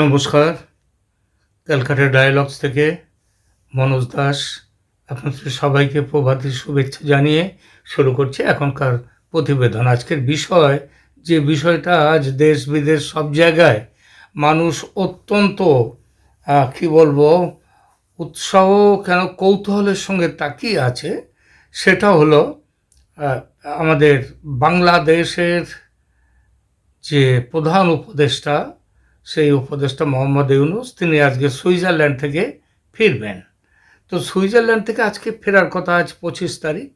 নমস্কার। ক্যালকাটা ডায়ালগস থেকে মনোজ দাস আপনাদের সবাইকে প্রভাতী শুভেচ্ছা জানিয়ে শুরু করছি এখনকার প্রতিবেদন। আজকের বিষয়, যে বিষয়টা আজ দেশ বিদেশ সব জায়গায় মানুষ অত্যন্ত কি বলব, উৎসাহ কেন কৌতূহলের সঙ্গে তাকিয়ে আছে, সেটা হলো আমাদের বাংলাদেশের যে প্রধান উপদেষ্টা সেই উপদেষ্টা মোহাম্মদ ইউনুস, তিনি আজকে সুইজারল্যান্ড থেকে ফিরবেন। তো সুইজারল্যান্ড থেকে আজকে ফেরার কথা আজ পঁচিশ তারিখ,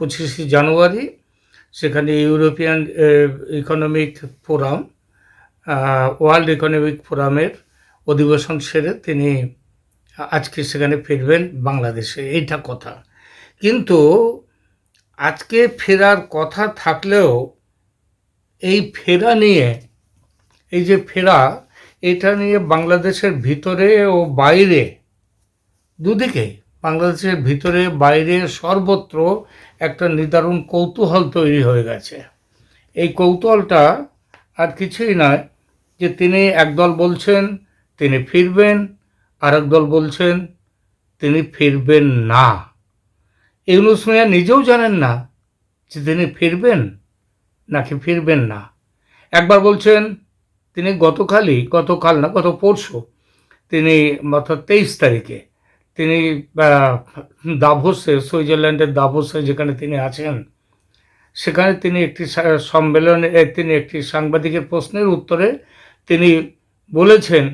পঁচিশে জানুয়ারি, সেখানে European economic forum world economic ফোরামের অধিবেশন সেরে তিনি আজকে সেখানে ফিরবেন বাংলাদেশে। এইটা কথা। কিন্তু আজকে ফেরার কথা থাকলেও এই ফেরা নিয়ে, এই যে ফেরা এটা নিয়ে বাংলাদেশের ভিতরে ও বাইরে, দুদিকে বাংলাদেশের ভিতরে বাইরে সর্বত্র একটা নিদারুণ কৌতূহল তৈরি হয়ে গেছে। এই কৌতূহলটা আর কিছুই নয় যে তিনি একদল বলছেন, তিনি ফিরবেন আর দল বলছেন, তিনি ফিরবেন না। ইউনুস মিয়া নিজেও জানেন না যে তিনি ফিরবেন নাকি ফিরবেন না। একবার বলছেন তিনি গতকালই, গতকাল না, গত পরশু তিনি, অর্থাৎ তেইশ তারিখে তিনি দাভোসে, সুইজারল্যান্ডের দাভোসে যেখানে তিনি আছেন, সেখানে তিনি একটি সম্মেলনে তিনি একটি সাংবাদিকের প্রশ্নের উত্তরে তিনি বলেছেন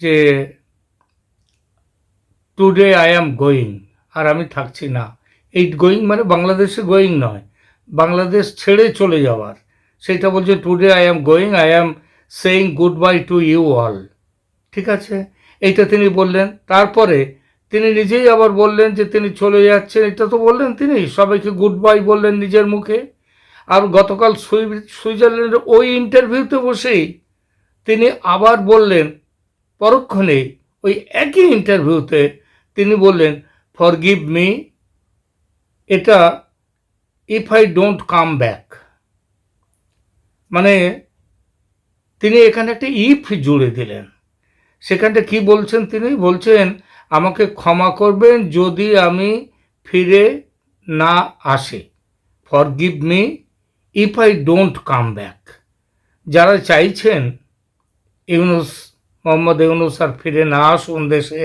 যে টুডে আই অ্যাম গোয়িং আর আমি থাকছি না। এই গোয়িং মানে বাংলাদেশে গোয়িং নয়। বাংলাদেশ ছেড়ে চলে যাওয়ার। সেটা বলছে today I am going I am saying good bye to you all ঠিক আছে? এইটা তিনি বললেন। তারপরে তিনি নিজেই আবার বললেন যে তিনি চলে যাচ্ছেন। এটা তো বললেন তিনি। সবাইকে গুড বাই বললেন নিজের মুখে। আর গতকাল সুই- সুইজারল্যান্ডের ওই ইন্টারভিউতে বসেই তিনি আবার বললেন পরক্ষণে ওই একই ইন্টারভিউতে তিনি বললেন ফর গিভ মি এটা if I don't come back মানে তিনি এখানে একটা ইফ জুড়ে দিলেন। সেখানটা কি বলছেন তিনি? বলছেন, আমাকে ক্ষমা করবেন যদি আমি ফিরে না আসি। Forgive me if I don't come back যারা চাইছেন ইউনুস, মোহাম্মদ ইউনুস আর ফিরে না আসুন দেশে,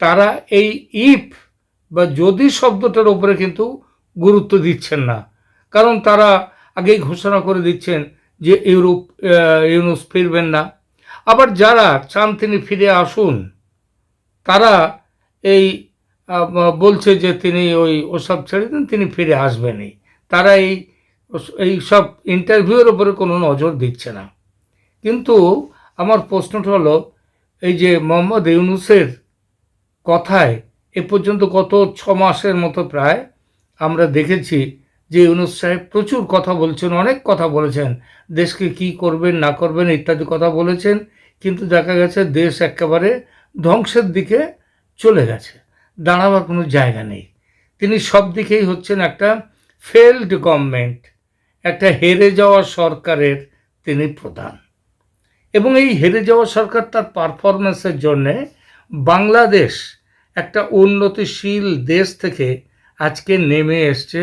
তারা এই ইফ বা যদি শব্দটার উপরে কিন্তু গুরুত্ব দিচ্ছেন না। কারণ তারা আগেই ঘোষণা করে দিচ্ছেন যে ইউরোপ ইউনুস ফিরবেন না। আবার যারা চান তিনি ফিরে আসুন, তারা এই বলছে যে তিনি ওই ওসব ছেড়ে দিন, তিনি ফিরে আসবেনই। তারা এই এই সব ইন্টারভিউর উপরে কোনো নজর দিচ্ছে না। কিন্তু আমার প্রশ্নটা হলো, এই যে মোহাম্মদ ইউনুসের কথায় এ পর্যন্ত গত ছ মাসের মতো প্রায় আমরা দেখেছি যে ইউনুস সাহেব প্রচুর কথা বলছেন, অনেক কথা বলেছেন। দেশকে কি করবেন, না করবেন ইত্যাদি কথা বলেছেন, কিন্তু দেখা গেছে দেশ একেবারে ধ্বংসের দিকে চলে গেছে, দাঁড়াবার কোনো জায়গা নেই। তিনি সব দিকেই হচ্ছেন একটা ফেলড গভর্নমেন্ট একটা হেরে যাওয়া সরকারের তিনি প্রধান। এবং এই হেরে যাওয়া সরকার তার পারফরমেন্সের জন্যে বাংলাদেশ একটা উন্নতিশীল দেশ থেকে আজকে নেমে এসছে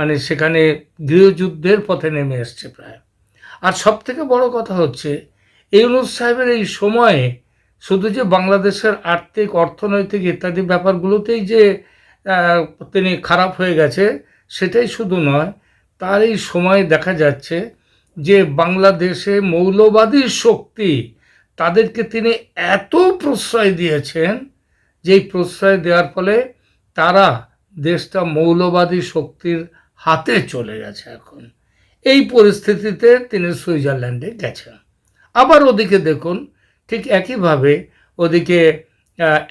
মানে সেখানে গৃহযুদ্ধের পথে নেমে এসছে প্রায়। আর সব থেকে বড় কথা হচ্ছে, ইউনুস সাহেবের এই সময়ে শুধু যে বাংলাদেশের আর্থিক, অর্থনৈতিক ইত্যাদি ব্যাপারগুলোতেই যে তিনি খারাপ হয়ে গেছে, সেটাই শুধু নয়, তার এই সময়ে দেখা যাচ্ছে যে বাংলাদেশে মৌলবাদী শক্তি তাদেরকে তিনি এত প্রশ্রয় দিয়েছেন যে এই প্রশ্রয় দেওয়ার ফলে তারা দেশটা মৌলবাদী শক্তির হাতে চলে গেছে এখন। এই পরিস্থিতিতে তিনি সুইজারল্যান্ডে গেছেন। আবার ওদিকে দেখুন, ঠিক একইভাবে ওদিকে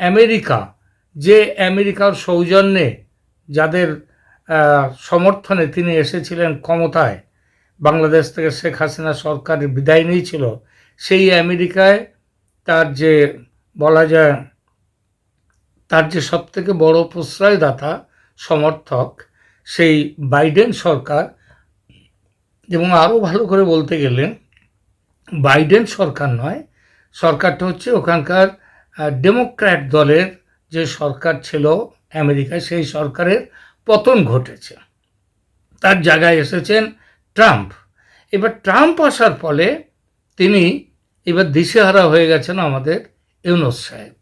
আমেরিকা, যে আমেরিকার সৌজন্যে যাদের সমর্থনে তিনি এসেছিলেন ক্ষমতায়, বাংলাদেশ থেকে শেখ হাসিনা সরকারের বিদায় নিয়েছিল, সেই আমেরিকায় তার যে, বলা যায়, তার যে সবথেকে বড় প্রশ্রয়দাতা, সমর্থক সেই বাইডেন সরকার এবং আরও ভালো করে বলতে গেলে বাইডেন সরকার নয়, সরকারটা হচ্ছে ওখানকার ডেমোক্র্যাট দলের যে সরকার ছিল আমেরিকায়, সেই সরকারের পতন ঘটেছে। তার জায়গায় এসেছেন ট্রাম্প। এবার ট্রাম্প আসার ফলে তিনি এবার দিশেহারা হয়ে গেছেন আমাদের ইউনুস সাহেব।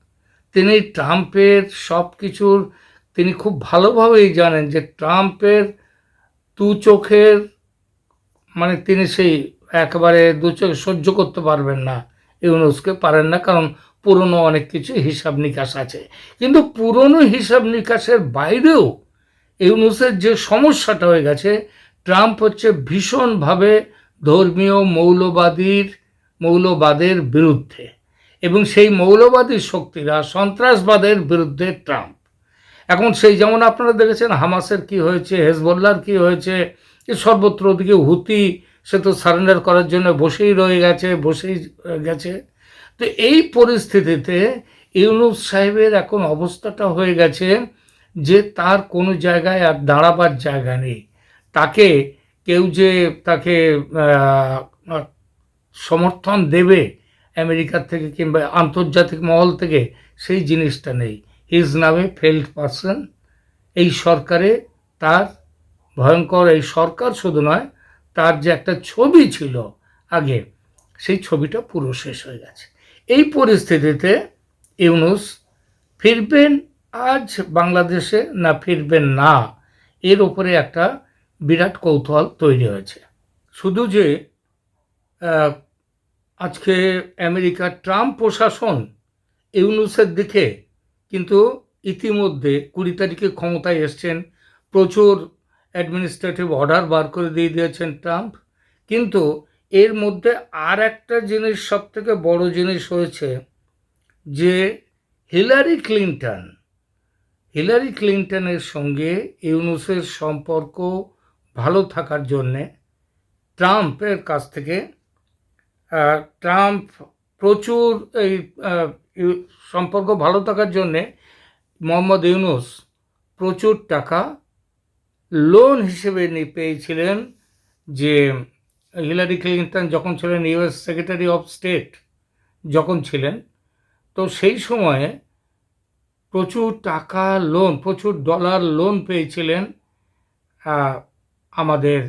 তিনি ট্রাম্পের সব কিছুর তিনি খুব ভালোভাবেই জানেন যে ট্রাম্পের দু চোখের মানে তিনি সেই একেবারে দু চোখে সহ্য করতে পারবেন না, ইউনুসকে পারেন না, কারণ পুরনো অনেক কিছু হিসাব নিকাশ আছে। কিন্তু পুরনো হিসাব নিকাশের বাইরেও ইউনুসের যে সমস্যাটা হয়ে গেছে, ট্রাম্প হচ্ছে ভীষণভাবে ধর্মীয় মৌলবাদীর, মৌলবাদের বিরুদ্ধে। এবং সেই মৌলবাদী শক্তিরা সন্ত্রাসবাদের বিরুদ্ধে ট্রাম্প। এখন সেই যেমন আপনারা দেখেছেন হামাসের কি হয়েছে হেজবল্লার কি হয়েছে, এ সর্বত্র ওদিকে হুতি, সে তো সারেন্ডার করার জন্য বসেই রয়ে গেছে, বসেই গেছে। তো এই পরিস্থিতিতে ইউনুস সাহেবের এখন অবস্থাটা হয়ে গেছে যে তার কোনো জায়গায় আর দাঁড়াবার জায়গা নেই। তাকে কেউ যে তাকে সমর্থন দেবে আমেরিকার থেকে কিংবা আন্তর্জাতিক মহল থেকে, সেই জিনিসটা নেই। হিজ নামে ফেল্ড পারসন এই সরকারে তার, ভয়ঙ্কর এই সরকার শুধু নয়, তার যে একটা ছবি ছিল আগে, সেই ছবিটা পুরো শেষ হয়ে গেছে। এই পরিস্থিতিতে ইউনুস ফিরবেন আজ বাংলাদেশে না ফিরবেন না, এর উপরে একটা বিরাট কৌতূহল তৈরি হয়েছে। শুধু যে আজকে আমেরিকার ট্রাম্প প্রশাসন ইউনুসের দিকে কিন্তু ইতিমধ্যে কুড়ি তারিখে ক্ষমতায় এসছেন। প্রচুর অ্যাডমিনিস্ট্রেটিভ অর্ডার বার করে দিয়ে দিয়েছেন ট্রাম্প। কিন্তু এর মধ্যে আর একটা জিনিস সব থেকে বড় জিনিস হয়েছে যে হিলারি ক্লিন্টন, হিলারি ক্লিন্টনের সঙ্গে ইউনুসের সম্পর্ক ভালো থাকার জন্যে ট্রাম্পের কাছ থেকে ট্রাম্প প্রচুর এই সম্পর্ক ভালো থাকার জন্যে মোহাম্মদ ইউনুস প্রচুর টাকা লোন হিসেবে পেয়েছিলেন যে হিলারি ক্লিন্টন যখন ছিলেন ইউএস সেক্রেটারি অফ স্টেট যখন ছিলেন, তো সেই সময়ে প্রচুর টাকা লোন প্রচুর ডলার লোন পেয়েছিলেন আমাদের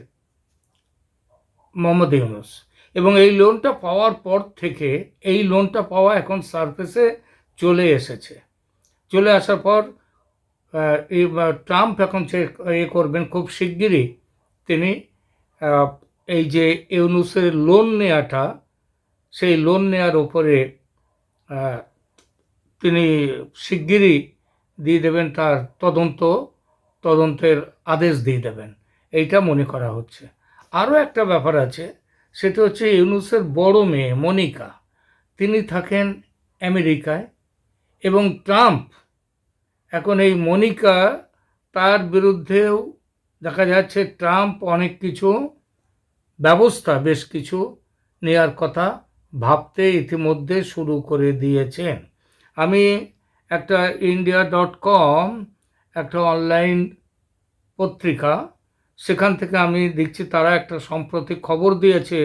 মোহাম্মদ ইউনুস। এবং এই লোনটা পাওয়ার পর থেকে এই লোনটা পাওয়া এখন সার্ফেসে চলে এসেছে। চলে আসার পর এই ট্রাম্প এখন সে, এ করবেন খুব শিগগিরই। তিনি এই যে ইউনুসের লোন নেওয়াটা সেই লোন নেওয়ার ওপরে তিনি শিগগিরই দিয়ে দেবেন তার তদন্ত, তদন্তের আদেশ দিয়ে দেবেন। এইটা মনে করা হচ্ছে। আরও একটা ব্যাপার আছে সেটা হচ্ছে ইউনুসের বড় মেয়ে মনিকা। তিনি থাকেন আমেরিকায় এবং ট্রাম্প এখন এই মনিকা তার বিরুদ্ধেও দেখা যাচ্ছে ট্রাম্প অনেক কিছু ব্যবস্থা, বেশ কিছু নেওয়ার কথা ভাবতে ইতিমধ্যে শুরু করে দিয়েছেন। আমি একটা ইন্ডিয়া ডট কম, একটা অনলাইন পত্রিকা সেখান থেকে আমি দেখছি তারা একটা সম্প্রতি খবর দিয়েছে,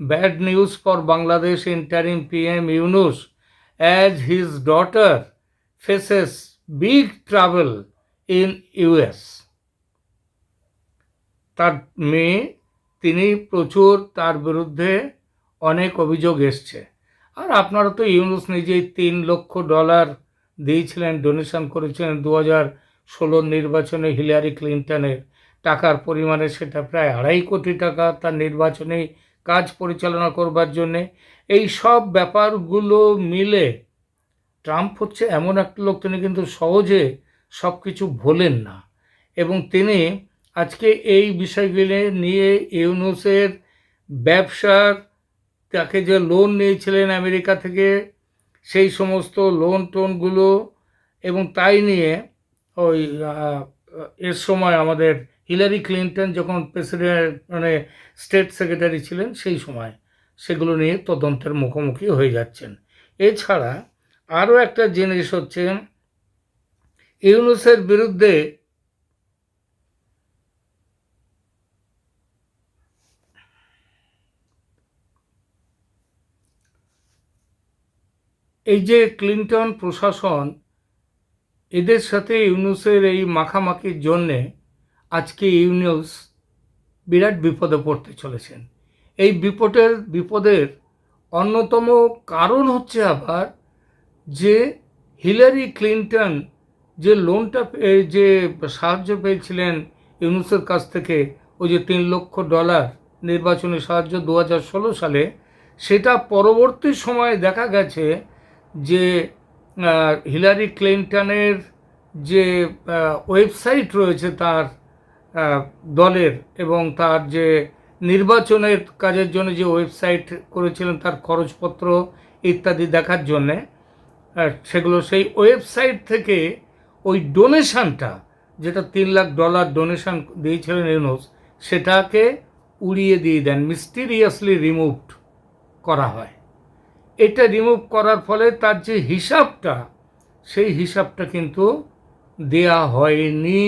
bad news for Bangladesh interim PM Yunus as his daughter faces big travel in US তার মেয়ে, তিনি প্রচুর তার বিরুদ্ধে অনেক অভিযোগ এসছে। আর আপনারা তো ইউনুস নিজেই তিন লক্ষ ডলার দিয়েছিলেন, ডোনেশন করেছিলেন দু হাজার ষোলোর নির্বাচনে হিলারি ক্লিন্টনের। টাকার পরিমাণে সেটা প্রায় আড়াই কোটি টাকা তার নির্বাচনী কাজ পরিচালনা করবার জন্যে। এই সব ব্যাপারগুলো মিলে ট্রাম্প হচ্ছে এমন একটা লোক, তিনি কিন্তু সহজে সব কিছু ভোলেন না। এবং তিনি আজকে এই বিষয়গুলি নিয়ে ইউনুসের ব্যবসার, তাকে যে লোন নিয়েছিলেন আমেরিকা থেকে, সেই সমস্ত লোন টোনগুলো এবং তাই নিয়ে ওই এর সময় আমাদের হিলারি ক্লিন্টন যখন প্রেসিডেন্ট মানে স্টেট সেক্রেটারি ছিলেন সেই সময়, সেগুলো নিয়ে তদন্তের মুখোমুখি হয়ে যাচ্ছেন। এছাড়া আরও একটা জিনিস হচ্ছে, ইউনুসের বিরুদ্ধে এই যে ক্লিন্টন প্রশাসন, এদের সাথে ইউনুসের এই মাখামাখির জন্যে আজকে ইউনুস বিরাট বিপদে পড়তে চলেছেন। এই বিপদের বিপদের অন্যতম কারণ হচ্ছে আবার যে হিলারি ক্লিন্টন যে লোনটা পে- যে সাহায্য পেয়েছিলেন ইউনুসের কাছ থেকে, ওই যে তিন লক্ষ ডলার নির্বাচনী সাহায্য দু ষোলো সালে, সেটা পরবর্তী সময়ে দেখা গেছে যে হিলারি ক্লিন্টনের যে ওয়েবসাইট রয়েছে তার দলের এবং তার যে নির্বাচনের কাজের জন্য যে ওয়েবসাইট করেছিলেন, তার খরচপত্র ইত্যাদি দেখার জন্যে সেগুলো সেই ওয়েবসাইট থেকে ওই ডোনেশানটা, যেটা তিন লাখ ডলার ডোনেশান দিয়েছিলেন ইউনুস, সেটাকে উড়িয়ে দিয়ে দেন মিস্টিরিয়াসলি রিমুভড করা হয়। এটা রিমুভ করার ফলে তার যে হিসাবটা, সেই হিসাবটা কিন্তু দেয়া হয়নি।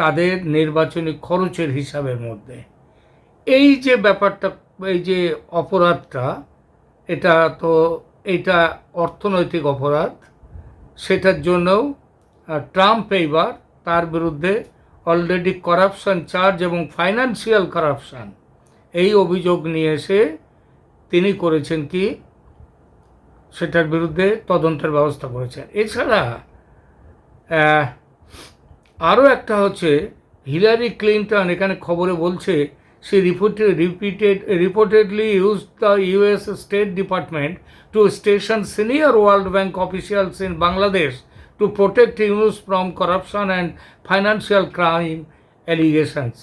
তাদের নির্বাচনী খরচের হিসাবের মধ্যে। এই যে ব্যাপারটা, এই যে অপরাধটা, এটা তো, এটা অর্থনৈতিক অপরাধ। সেটার জন্যও ট্রাম্প এইবার তার বিরুদ্ধে অলরেডি করাপশন চার্জ এবং ফাইন্যান্সিয়াল করাপশন এই অভিযোগ নিয়ে এসে তিনি করেছেন কি? সেটার বিরুদ্ধে তদন্তের ব্যবস্থা করেছেন। এছাড়া আরও একটা হচ্ছে, হিলারি ক্লিন্টন এখানে খবরে বলছে, সে reported repeated reportedly use the US State Department to station senior World Bank officials in Bangladesh to protect Yunus from corruption and financial crime allegations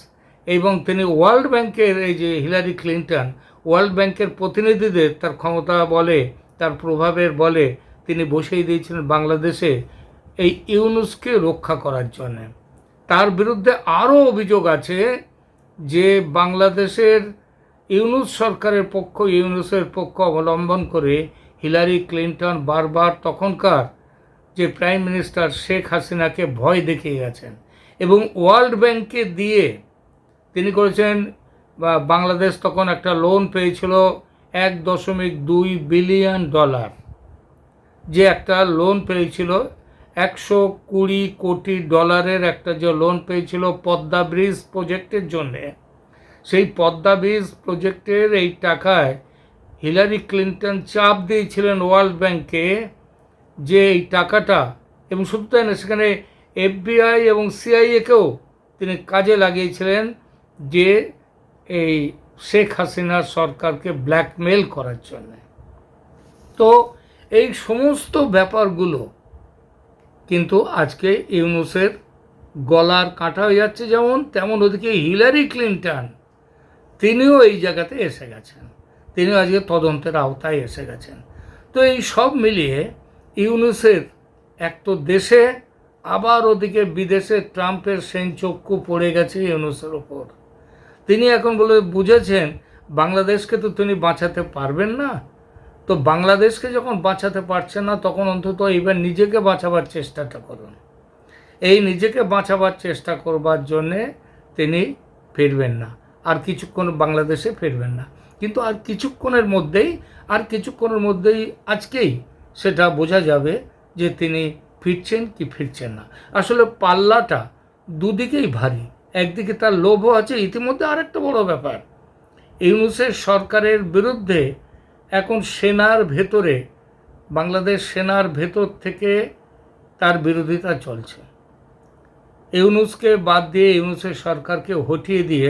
এবং তিনি ওয়ার্ল্ড ব্যাংকের এই যে হিলারি ক্লিন্টন ওয়ার্ল্ড ব্যাংকের প্রতিনিধিদের তার ক্ষমতা বলে, তার প্রভাবের বলে তিনি বসেই দিয়েছিলেন বাংলাদেশে। এই ইউনুসকে রক্ষা করার জন্যে। তার বিরুদ্ধে আরও অভিযোগ আছে যে বাংলাদেশের ইউনুস সরকারের পক্ষ, ইউনুসের পক্ষ অবলম্বন করে হিলারি ক্লিন্টন বারবার তখনকার যে প্রাইম মিনিস্টার শেখ হাসিনাকে ভয় দেখিয়ে গেছেন এবং ওয়ার্ল্ড ব্যাংকে দিয়ে তিনি করেছেন, বা বাংলাদেশ তখন একটা লোন পেয়েছিল এক দশমিক দুই বিলিয়ন ডলার। যে একটা লোন পেয়েছিল একশো কুড়ি কোটি ডলারের একটা যে লোন পেয়েছিল পদ্মা ব্রিজ প্রজেক্টের জন্যে, সেই পদ্মা ব্রিজ প্রজেক্টের এই টাকায় হিলারি ক্লিন্টন চাপ দিয়েছিলেন ওয়ার্ল্ড ব্যাংকে যে এই টাকাটা, এবং শুধু তাই না সেখানে এফবিআই এবং সিআইএকেও তিনি কাজে লাগিয়েছিলেন যে এই শেখ হাসিনার সরকারকে ব্ল্যাকমেল করার জন্য। তো এই সমস্ত ব্যাপারগুলো কিন্তু আজকে ইউনুসের গলার কাঁটা হয়ে যাচ্ছে যেমন, তেমন ওদিকে হিলারি ক্লিন্টন, তিনিও এই জায়গাতে এসে গেছেন। তিনিও আজকে তদন্তের আওতায় এসে গেছেন। তো এই সব মিলিয়ে ইউনুসের এক তো দেশে, আবার ওদিকে বিদেশে ট্রাম্পের সেন চক্ষু পড়ে গেছে ইউনুসের ওপর। তিনি এখন বলে বুঝেছেন, বাংলাদেশকে তো তিনি বাঁচাতে পারবেন না। তো বাংলাদেশকে যখন বাঁচাতে পারছে না, তখন অন্তত এবার নিজেকে বাঁচাবার চেষ্টাটা করুন। এই নিজেকে বাঁচাবার চেষ্টা করবার জন্যে তিনি ফিরবেন না। আর কিছুক্ষণ বাংলাদেশে ফিরবেন না। কিন্তু আর কিছুক্ষণের মধ্যেই, আর কিছুক্ষণের মধ্যেই আজকেই সেটা বোঝা যাবে যে তিনি ফিরছেন কি ফিরছেন না। আসলে পাল্লাটা দুদিকেই ভারী। একদিকে তার লোভও আছে, ইতিমধ্যে আরেকটা বড় ব্যাপার। ইউনুসের সরকারের বিরুদ্ধে এখন সেনার ভেতরে, বাংলাদেশ সেনার ভেতর থেকে তার বিরোধিতা চলছে। ইউনুসকে বাদ দিয়ে ইউনুসের সরকারকে হটিয়ে দিয়ে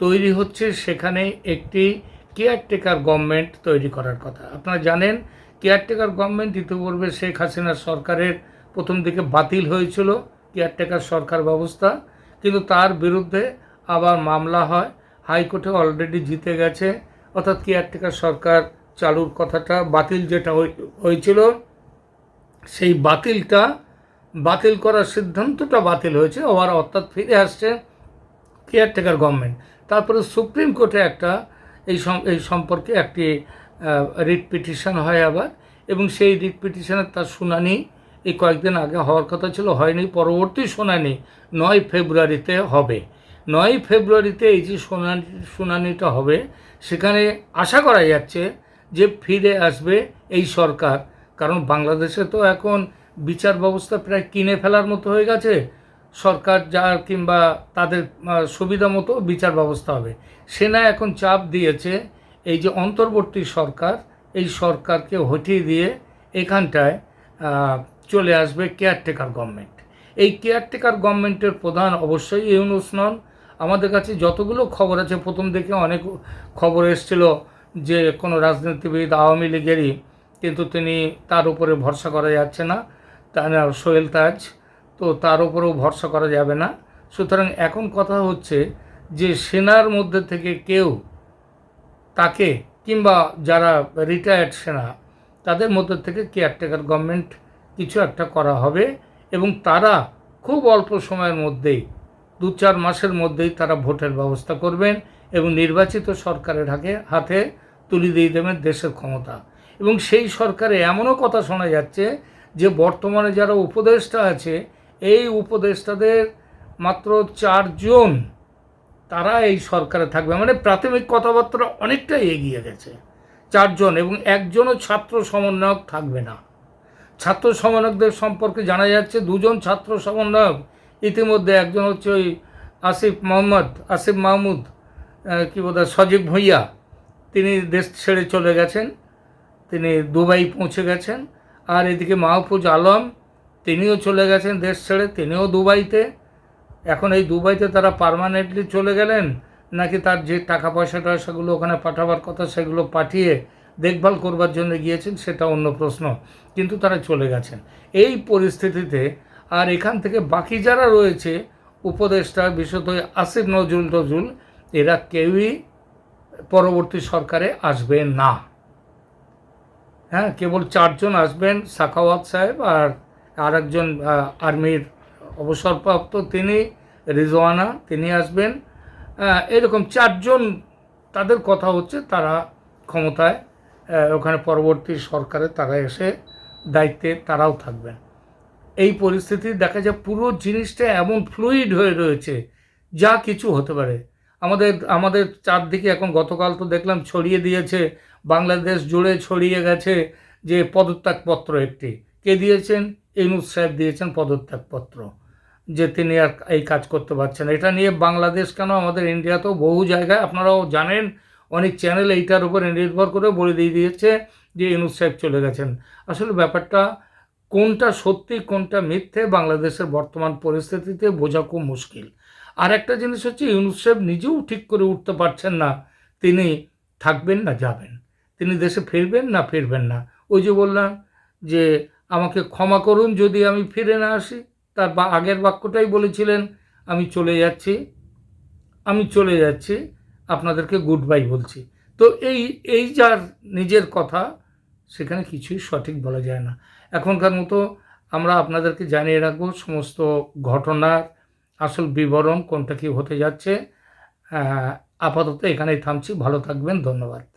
তৈরি হচ্ছে সেখানে একটি কেয়ারটেকার গভর্নমেন্ট তৈরি করার কথা। আপনারা জানেন কেয়ারটেকার গভর্নমেন্ট ইতিপূর্বে শেখ হাসিনার সরকারের প্রথম দিকে বাতিল হয়েছিল কেয়ারটেকার সরকার ব্যবস্থা, কিন্তু তার বিরুদ্ধে আবার মামলা হয়, হাইকোর্টে অলরেডি জিতে গেছে, অর্থাৎ কেয়ারটেকার সরকার চালুর কথাটা, বাতিল যেটা হয়েছিল, সেই বাতিলটা বাতিল করার সিদ্ধান্তটা বাতিল হয়েছে আবার অর্থাৎ ফিরে আসছে কেয়ারটেকার গভর্নমেন্ট তারপরে সুপ্রিম কোর্টে একটা এই এই সম্পর্কে একটি রিট পিটিশন হয় আবার, এবং সেই রিট পিটিশনের তার শুনানি এই কয়েকদিন আগে হওয়ার কথা ছিল, হয়নি, পরবর্তী শুনানি নয় ফেব্রুয়ারিতে হবে। নয় ফেব্রুয়ারিতে এই যে শুনানি, শুনানিটা হবে, সেখানে আশা করা যাচ্ছে যে ফিরে আসবে এই সরকার। কারণ বাংলাদেশে তো এখন বিচার ব্যবস্থা প্রায় কিনে ফেলার মতো হয়ে গেছে। সরকার যা কিংবা তাদের সুবিধা মতো বিচার ব্যবস্থা হবে। সেনা এখন চাপ দিয়েছে এই যে অন্তর্বর্তী সরকার, এই সরকারকে হটিয়ে দিয়ে এখানটায় চলে আসবে কেয়ারটেকার গভর্নমেন্ট এই কেয়ারটেকার গভর্নমেন্টের প্রধান অবশ্যই ইউনুস নন। আমাদের কাছে যতগুলো খবর আছে, প্রথম দিকে অনেক খবর এসেছিল যে কোনো রাজনীতিবিদ আওয়ামী লীগেরই, কিন্তু তিনি তার উপরে ভরসা করা যাচ্ছে না। তার সোহেল তাজ, তো তার উপরেও ভরসা করা যাবে না। সুতরাং এখন কথা হচ্ছে যে সেনার মধ্যে থেকে কেউ তাকে কিংবা যারা রিটায়ার্ড সেনা, তাদের মধ্যে থেকে কেয়ারটেকার গভর্নমেন্ট কিছু একটা করা হবে এবং তারা খুব অল্প সময়ের মধ্যেই, দু চার মাসের মধ্যেই তারা ভোটের ব্যবস্থা করবেন এবং নির্বাচিত সরকারের হাতে হাতে তুলে দিয়ে দেবেন দেশের ক্ষমতা। এবং সেই সরকারে এমনও কথা শোনা যাচ্ছে যে বর্তমানে যারা উপদেষ্টা আছে, এই উপদেষ্টাদের মাত্র চারজন তারা এই সরকারে থাকবে। মানে প্রাথমিক কথাবার্তা অনেকটাই এগিয়ে গেছে। চারজন এবং একজনও ছাত্র সমন্বয়ক থাকবে না। ছাত্র সমন্বয়কদের সম্পর্কে জানা যাচ্ছে দুজন ছাত্র সমন্বয়ক, ইতিমধ্যে একজন হচ্ছে ওই আসিফ মোহাম্মদ, আসিফ মাহমুদ কি বোধ সজীব ভুইয়া। তিনি দেশ ছেড়ে চলে গেছেন, তিনি দুবাই পৌঁছে গেছেন, আর এদিকে মাহফুজ আলম তিনিও চলে গেছেন দেশ ছেড়ে, তিনিও দুবাইতে। এখন এই দুবাইতে তারা পার্মানেন্টলি চলে গেলেন, নাকি তার যে টাকা পয়সা টয়সাগুলো ওখানে পাঠাবার কথা সেগুলো পাঠিয়ে দেখভাল করবার জন্য গিয়েছেন, সেটা অন্য প্রশ্ন। কিন্তু তারা চলে গেছেন। এই পরিস্থিতিতে আর এখান থেকে বাকি যারা রয়েছে, উপদেষ্টা বিশেষত আসিফ নজরুল টজরুল, এরা কেউই পরবর্তী সরকারে আসবে না। হ্যাঁ কেবল চারজন আসবেন, সাখাওয়াত সাহেব আর আরেকজন আর্মির অবসরপ্রাপ্ত তিনি, রিজওয়ানা তিনি আসবেন। এরকম চারজন তাদের কথা হচ্ছে, তারা ক্ষমতায় ওখানে পরবর্তী সরকারে তারা এসে দায়িত্বে তারাও থাকবেন। এই পরিস্থিতি দেখা যায় পুরো জিনিসটা এমন ফ্লুইড হয়ে রয়েছে, যা কিছু হতে পারে। আমাদের আমাদের চারদিকে এখন গতকাল তো দেখলাম ছড়িয়ে দিয়েছে, বাংলাদেশ জুড়ে ছড়িয়ে গেছে যে পদত্যাগপত্র একটি। কে দিয়েছেন? ইউনুস সাহেব দিয়েছেন পদত্যাগপত্র, যে তিনি আর এই কাজ করতে পারছেন এটা নিয়ে বাংলাদেশ কেন, আমাদের ইন্ডিয়াতেও বহু জায়গায় আপনারাও জানেন, অনেক চ্যানেল এইটার উপরে নির্ভর করে বলে দিয়ে দিয়েছে যে ইউনুস সাহেব চলে গেছেন। আসলে ব্যাপারটা, কোনটা সত্যি, কোনটা মিথ্যে, বাংলাদেশের বর্তমান পরিস্থিতিতে বোঝা খুব মুশকিল। আর একটা জিনিস হচ্ছে, ইউনুস সাহেব নিজেও ঠিক করে উঠতে পারছেন না। তিনি থাকবেন না, যাবেন। তিনি দেশে ফিরবেন না ফিরবেন না। ওই যে বললাম যে, আমাকে ক্ষমা করুন যদি আমি ফিরে না আসি। তার বা, আগের বাক্যটাই বলেছিলেন, আমি চলে যাচ্ছি, আমি চলে যাচ্ছি, আপনাদেরকে গুড বাই বলছি। তো এই এই যার নিজের কথা, সেখানে কিছুই সঠিক বলা যায় না। এখনকার মতো আমরা আপনাদেরকে জানিয়ে রাখব, সমস্ত ঘটনার আসল বিবরণ কোনটা কি হতে যাচ্ছে? আপাতত এখানেই থামছি। ভালো থাকবেন। ধন্যবাদ।